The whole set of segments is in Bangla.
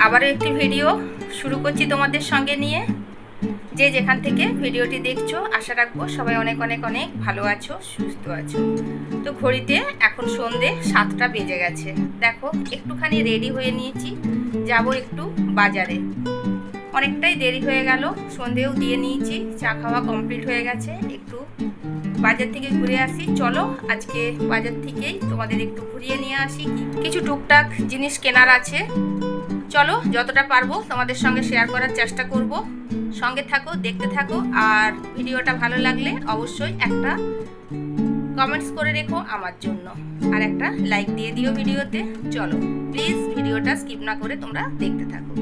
আবারও একটি ভিডিও শুরু করছি তোমাদের সঙ্গে নিয়ে। যে যেখান থেকে ভিডিওটি দেখছ, আশা রাখব সবাই অনেক অনেক অনেক ভালো আছো, সুস্থ আছো। তো ঘড়িতে এখন সন্ধে সাতটা বেজে গেছে। দেখো, একটুখানি রেডি হয়ে নিয়েছি। যাব একটু বাজারে। অনেকটাই দেরি হয়ে গেল, সন্ধেও দিয়ে নিয়েছি, চা খাওয়া কমপ্লিট হয়ে গেছে। একটু বাজার থেকে ঘুরে আসি। চলো, আজকে বাজার থেকেই তোমাদের একটু ঘুরিয়ে নিয়ে আসি। কিছু টুকটাক জিনিস কেনার আছে। চলো, যতটা পারব তোমাদের সঙ্গে শেয়ার করার চেষ্টা করব। সঙ্গে থাকো, দেখতে থাকো, আর ভিডিওটা ভালো লাগলে অবশ্যই একটা কমেন্টস করে রেখো আমার জন্য। আর একটা লাইক দিয়ে দিও ভিডিওতে। চলো প্লিজ ভিডিওটা স্কিপ না করে তোমরা দেখতে থাকো।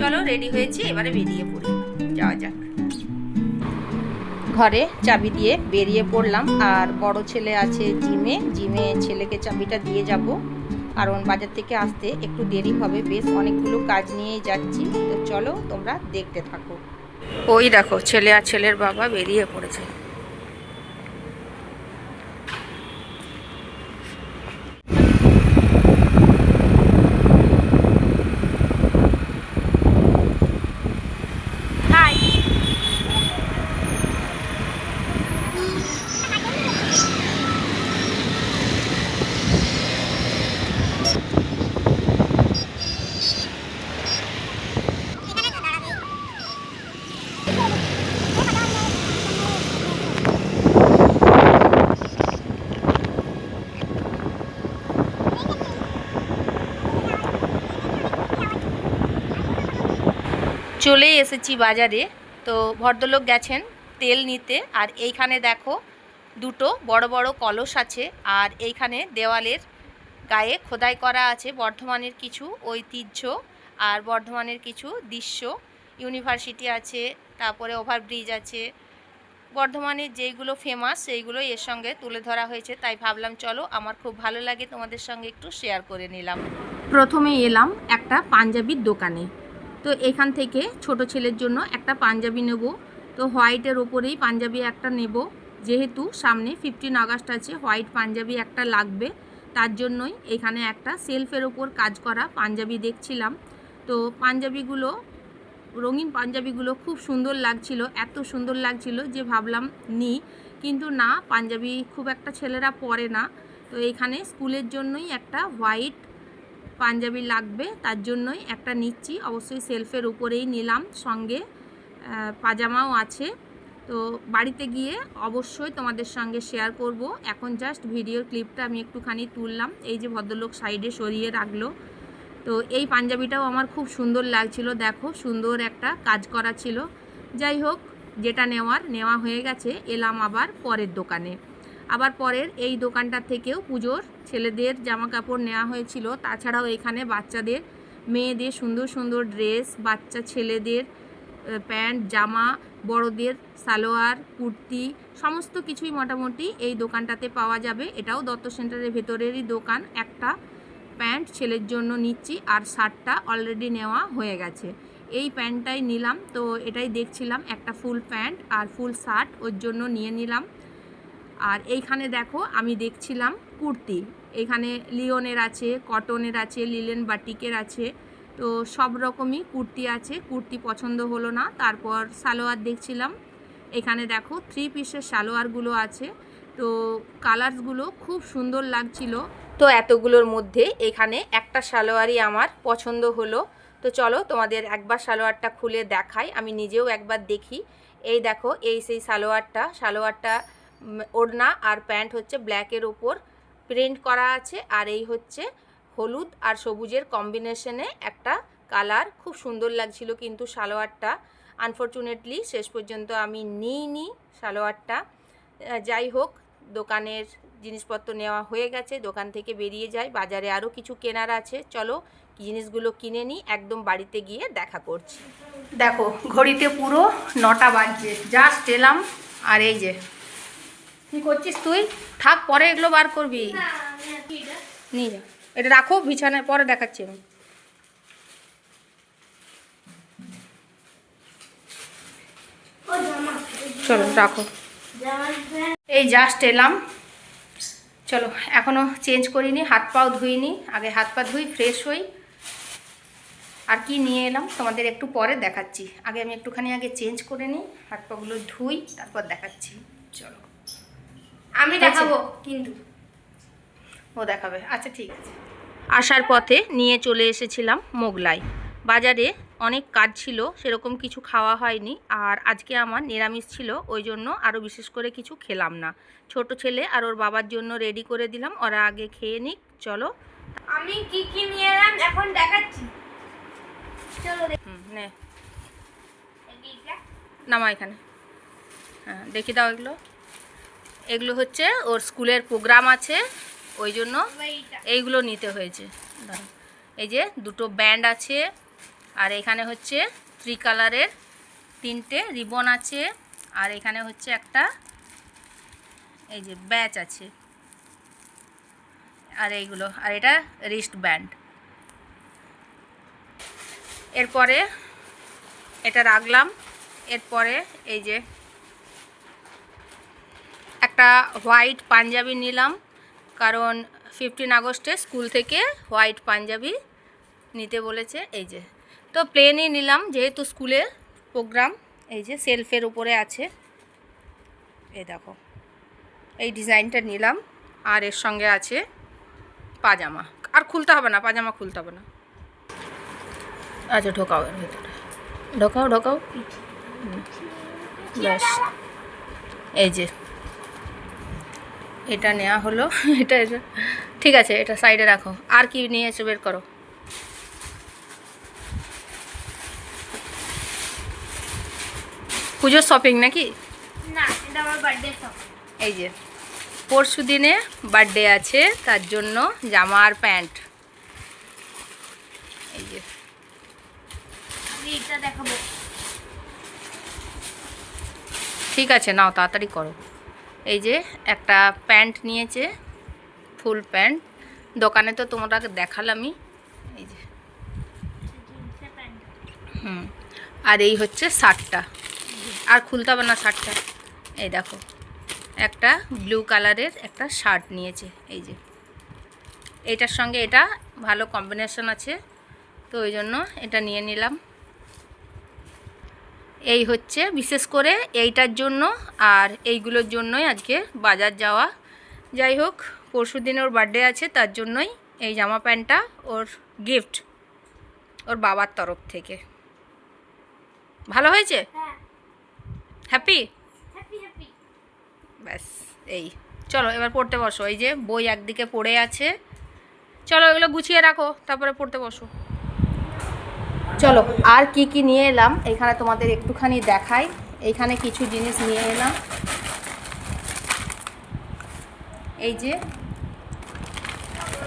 চলো রেডি হয়েছি, এবারে বেরিয়ে পড়ি। যাওয়া যাক। ঘরে চাবি দিয়ে বেরিয়ে পড়লাম, আর বড় ছেলে আছে জিমে। জিমে ছেলেকে চাবিটা দিয়ে যাব। কারণ বাজার থেকে আসতে একটু দেরি হবে। বেশ অনেকগুলো কাজ নিয়ে যাচ্ছি। তো চলো তোমরা দেখতে থাকো। ওই দেখো, ছেলে আর ছেলের বাবা বেরিয়ে পড়েছে। চলেই এসেছি বাজারে। তো ভদ্রলোক গেছেন তেল নিতে। আর এইখানে দেখো দুটো বড় বড় কলস আছে। আর এইখানে দেওয়ালের গায়ে খোদাই করা আছে বর্ধমানের কিছু ঐতিহ্য আর বর্ধমানের কিছু দৃশ্য। ইউনিভার্সিটি আছে, তারপরে ওভারব্রিজ আছে। বর্ধমানের যেইগুলো ফেমাস সেইগুলো এর সঙ্গে তুলে ধরা হয়েছে। তাই ভাবলাম, চলো আমার খুব ভালো লাগে তোমাদের সঙ্গে একটু শেয়ার করে নিলাম। প্রথমে এলাম একটা পাঞ্জাবির দোকানে। তো এখান থেকে ছোট ছেলের জন্য একটা পাঞ্জাবি নেব। তো হোয়াইটের ওপরেই পাঞ্জাবি একটা নেব। যেহেতু সামনে ফিফটিন আগস্ট আছে, হোয়াইট পাঞ্জাবি একটা লাগবে। তার জন্যই এখানে একটা সেলফের ওপর কাজ করা পাঞ্জাবি দেখছিলাম। তো পাঞ্জাবিগুলো, রঙিন পাঞ্জাবিগুলো খুব সুন্দর লাগছিল, এত সুন্দর লাগছিল যে ভাবলাম নি। কিন্তু না, পাঞ্জাবি খুব একটা ছেলেরা পরে না। তো এখানে স্কুলের জন্যই একটা হোয়াইট পাঞ্জাবি লাগবে, তার জন্যই একটা নিচ্ছি। অবশ্যই সেলফের উপরেই নিলাম, সঙ্গে পাজামাও আছে। তো বাড়িতে গিয়ে অবশ্যই তোমাদের সঙ্গে শেয়ার করব। এখন জাস্ট ভিডিওর ক্লিপটা আমি একটুখানি তুললাম। এই যে ভদ্রলোক সাইডে সরিয়ে রাখল। তো এই পাঞ্জাবিটাও আমার খুব সুন্দর লাগছিল। দেখো, সুন্দর একটা কাজ করা ছিল। যাই হোক, যেটা নেওয়ার, নেওয়া হয়ে গেছে। এলাম আবার পরের দোকানে। আবার পরের এই দোকানটা থেকেও পুজোর ছেলেদের জামা কাপড় নেওয়া হয়েছিল। তাছাড়াও এখানে বাচ্চাদের, মেয়েদের সুন্দর সুন্দর ড্রেস, বাচ্চা ছেলেদের প্যান্ট, জামা, বড়দের সালোয়ার, কুর্তি, সমস্ত কিছুই মোটামুটি এই দোকানটাতে পাওয়া যাবে। এটাও দত্ত সেন্টারের ভেতরেরই দোকান। একটা প্যান্ট ছেলের জন্য নিচ্ছি আর শার্টটা অলরেডি নেওয়া হয়ে গেছে। এই প্যান্টটাই নিলাম। তো এটাই দেখছিলাম, একটা ফুল প্যান্ট আর ফুল শার্ট ওর জন্য নিয়ে নিলাম। আর এইখানে দেখো আমি দেখছিলাম কুর্তি। এখানে লিওনের আছে, কটনের আছে, লিলেন বাটিকের আছে। তো সব রকমই কুর্তি আছে, কুর্তি পছন্দ হলো না। তারপর সালোয়ার দেখছিলাম। এখানে দেখো থ্রি পিসের সালোয়ারগুলো আছে। তো কালার্সগুলো খুব সুন্দর লাগছিল। তো এতগুলোর মধ্যে এখানে একটা সালোয়ারই আমার পছন্দ হলো। তো চলো তোমাদের একবার সালোয়ারটা খুলে দেখাই। আমি নিজেও একবার দেখি। এই দেখো, এই সেই সালোয়ারটা। সালোয়ারটা ওড়না আর প্যান্ট হচ্ছে ব্ল্যাকের ওপর প্রিন্ট করা আছে আর এই হচ্ছে হলুদ আর সবুজের কম্বিনেশনে একটা কালার খুব সুন্দর লাগছিল কিন্তু সালোয়ারটা। আনফর্চুনেটলি শেষ পর্যন্ত আমি নিইনি সালোয়ারটা। যাই হোক, দোকানের জিনিসপত্র নেওয়া হয়ে গেছে, দোকান থেকে বেরিয়ে যাই। বাজারে আরও কিছু কেনার আছে। চলো, জিনিসগুলো কিনে নিই, একদম বাড়িতে গিয়ে দেখা করছি। দেখো, ঘড়িতে পুরো নটা বাজছে। জাস্ট এলাম, আর এই যে কি করছিস তুই? থাক পরে এগুলো বার করবি। নিয়ে যা। এটা রাখো বিছানায় পরে দেখাচ্ছি আমি। চলো রাখো। এই জাস্ট এলাম। চলো এখনও চেঞ্জ করিনি হাত পাও ধুইনি আগে হাত পা ধুই ফ্রেশ হই। আর কি নিয়ে এলাম তোমাদের একটু পরে দেখাচ্ছি। আগে আমি একটুখানি আগে চেঞ্জ করে নিই হাত পাগুলো ধুই তারপর দেখাচ্ছি। চলো। আমি? দেখাবো কিন্তু। ও দেখাবে। আচ্ছা ঠিক আছে। আসার পথে নিয়ে চলে এসেছিলাম মোগলাই। বাজারে অনেক কাজ ছিল সেরকম কিছু খাওয়া হয়নি। আর আজকে আমার নিরামিষ ছিল ওই জন্য আরও বিশেষ করে কিছু খেলাম না। ছোট ছেলে আর ওর বাবার জন্য রেডি করে দিলাম ওরা আগে খেয়ে নিক চলো। আমি কি কি নিয়ে এলাম এখন দেখাচ্ছি। চলো নে। নামা এখানে। হ্যাঁ দেখি দাও এগুলো। এগুলো হচ্ছে ওর স্কুলের প্রোগ্রাম আছে ওই জন্য এইগুলো নিতে হয়েছে। এই যে দুটো ব্যান্ড আছে আর এখানে হচ্ছে থ্রি কালারের তিনটে রিবন আছে আর এখানে হচ্ছে একটা এই যে ব্যাচ আছে। আর এইগুলো আর এটা রিস্ট ব্যান্ড। এরপরে এটা রাখলাম এরপরে এই যে একটা হোয়াইট পাঞ্জাবি নিলাম, কারণ ফিফটিন আগস্টে স্কুল থেকে হোয়াইট পাঞ্জাবি নিতে বলেছে, এই যে। তো প্লেনই নিলাম, যেহেতু স্কুলে প্রোগ্রাম এই যে সেলফের উপরে আছে। এই দেখো, এই ডিজাইনটা নিলাম, আর এর সঙ্গে আছে পাজামা। আর খুলতে হবে না, পাজামা খুলতে হবে না। আচ্ছা ঢোকাও এর ভিতরে। ঢোকাও ঢোকাও। ব্যাস। এই যে এটা নেওয়া হলো। এটা ঠিক আছে এটা সাইডে রাখো। আর কি নিয়ে এসে বের করো? পুজোর শপিং নাকি? এই যে পরশু দিনে বার্থডে আছে তার জন্য জামা আর প্যান্ট। এই যে। ঠিক আছে নাও তাড়াতাড়ি করো। এই যে একটা প্যান্ট নিয়েছে, ফুল প্যান্ট। দোকানে তো তোমরা দেখালামই। এই যে। হুম। আর এই হচ্ছে শার্টটা। আর খুলতে হবে না শার্টটা। এই দেখো। একটা ব্লু কালারের একটা শার্ট নিয়েছে। এই যে। এইটার সঙ্গে এটা ভালো কম্বিনেশন আছে। তো ওই জন্য এটা নিয়ে নিলাম। এই হচ্ছে বিশেষ করে এইটার জন্য আর এইগুলোর জন্যই আজকে বাজার যাওয়া। যাই হোক পরশু দিন ওর বার্থডে আছে তার জন্যই এই জামা প্যান্টটা ওর গিফট ওর বাবার তরফ থেকে। ভালো হয়েছে? হ্যাঁ। হ্যাপি ব্যাস এই। চলো এবার পড়তে বসো। এই যে বই একদিকে পড়ে আছে। চলো এগুলো গুছিয়ে রাখো তারপরে পড়তে বসো। চলো, আর কি কি নিয়ে এলাম? এখানে তোমাদের একটুখানি দেখাই। এইখানে কিছু জিনিস নিয়ে এলাম। এই যে,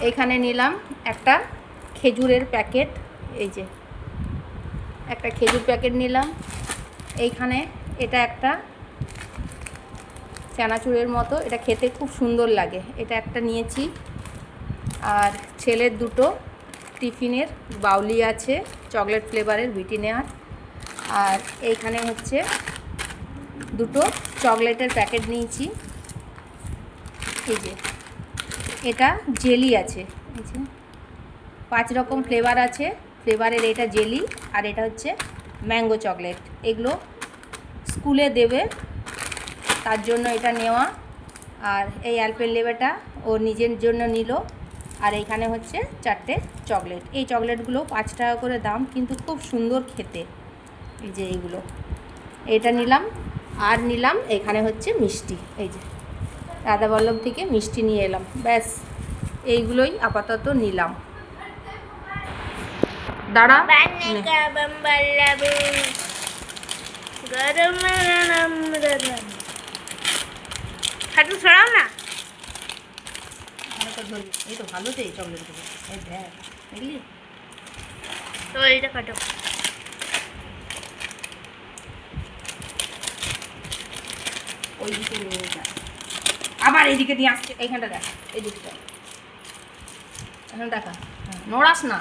এখানে নিলাম একটা খেজুরের প্যাকেট। এই যে, একটা খেজুর প্যাকেট নিলাম। এইখানে এটা একটা চানাচুরের মতো। এটা খেতে খুব সুন্দর লাগে। এটা একটা নিয়েছি। আর ছেলের দুটো টিফিনের বাউলি আছে, চকলেট ফ্লেভারের বিটি নেওয়ার। আর এইখানে হচ্ছে দুটো চকলেটের প্যাকেট নিয়েছি। এই যে, এটা জেলি আছে। পাঁচ রকম ফ্লেভার আছে। ফ্লেভারের এটা জেলি আর এটা হচ্ছে ম্যাঙ্গো চকলেট। এগুলো স্কুলে দেবে, তার জন্য এটা নেওয়া। আর এই অ্যালপেন লেবেটা ও নিজের জন্য নিল। আর এইখানে হচ্ছে চারটে চকলেট। এই চকলেটগুলো পাঁচ টাকা করে দাম কিন্তু খুব সুন্দর খেতে। এই যে এইগুলো। এটা নিলাম আর নিলাম এখানে হচ্ছে মিষ্টি। এই যে রাধা বল্লভ থেকে মিষ্টি নিয়ে এলাম। ব্যাস এইগুলোই আপাতত নিলাম। দাঁড়া। হাঁটু ছড়াও না। ভালো ধরবি। এই তো ভালো তো এই চকলেটগুলো এই দেখ দেখলি? তো এইটা কাটো। ওই দিকে নিয়ে যা। আবার এইদিকে দিয়ে আসছে। এইখানটা দেখ এই দিকটা। এখন দেখা। হ্যাঁ, নড়াস না।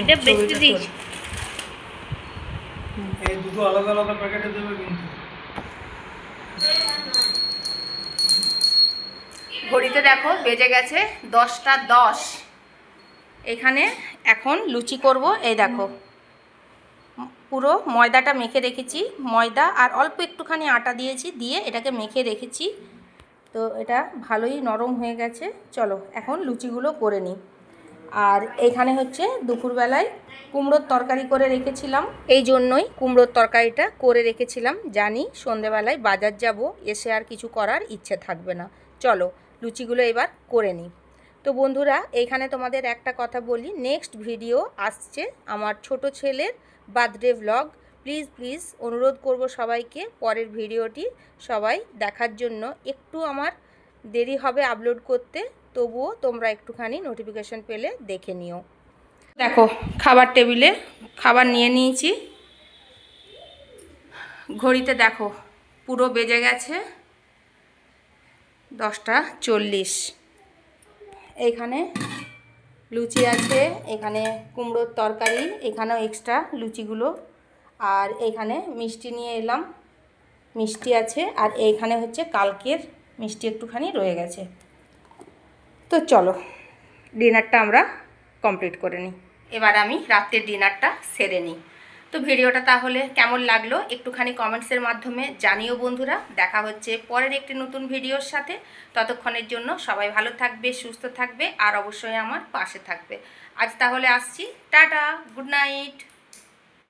এটা বেশি। তোল। এই দুটো আলাদা আলাদা প্যাকেটে দেবে কিন্তু। ঘড়িতে দেখো, বেজে গেছে দশটা দশ। এখানে এখন লুচি করব, এই দেখো। পুরো ময়দাটা মেখে রেখেছি, ময়দা আর অল্প একটুখানি আটা দিয়েছি, দিয়ে এটাকে মেখে রেখেছি। তো এটা ভালোই নরম হয়ে গেছে। চলো, এখন লুচিগুলো করে নিই। আর এখানে হচ্ছে দুপুরবেলায় কুমড়োর তরকারি করে রেখেছিলাম। এই জন্যই কুমড়োর তরকারিটা করে রেখেছিলাম। জানি সন্ধেবেলায় বাজার যাব, এসে আর কিছু করার ইচ্ছে থাকবে না। চলো, লুচিগুলো এবার করে নিই। তো বন্ধুরা এইখানে তোমাদের একটা কথা বলি। নেক্সট ভিডিও আসছে আমার ছোট ছেলের বার্থডে ভ্লগ প্লিজ প্লিজ অনুরোধ করব সবাইকে পরের ভিডিওটি সবাই দেখার জন্য। একটু আমার দেরি হবে আপলোড করতে। তবুও তোমরা একটুখানি নোটিফিকেশন পেলে দেখে নিও। দেখো, খাবার টেবিলে খাবার নিয়ে নিয়েছি। ঘড়িতে দেখো, পুরো বেজে গেছে দশটা চল্লিশ। এইখানে লুচি আছে, এখানে কুমড়োর তরকারি, এখানেও এক্সট্রা লুচিগুলো। আর এখানে মিষ্টি নিয়ে এলাম, মিষ্টি আছে, আর এইখানে হচ্ছে কালকের মিষ্টি একটুখানি রয়ে গেছে। তো চলো, ডিনারটা আমরা কমপ্লিট করে নিই। এবার আমি রাত্রের ডিনারটা সেরে নিই। তো ভিডিওটা তাহলে কেমন লাগল একটুখানি কমেন্টসের মাধ্যমে জানিও বন্ধুরা। দেখা হচ্ছে পরের একটি নতুন ভিডিওর সাথে। ততক্ষণের জন্য সবাই ভালো থাকবে, সুস্থ থাকবে, আর অবশ্যই আমার পাশে থাকবে। আজ তাহলে আসছি। Tata, good night.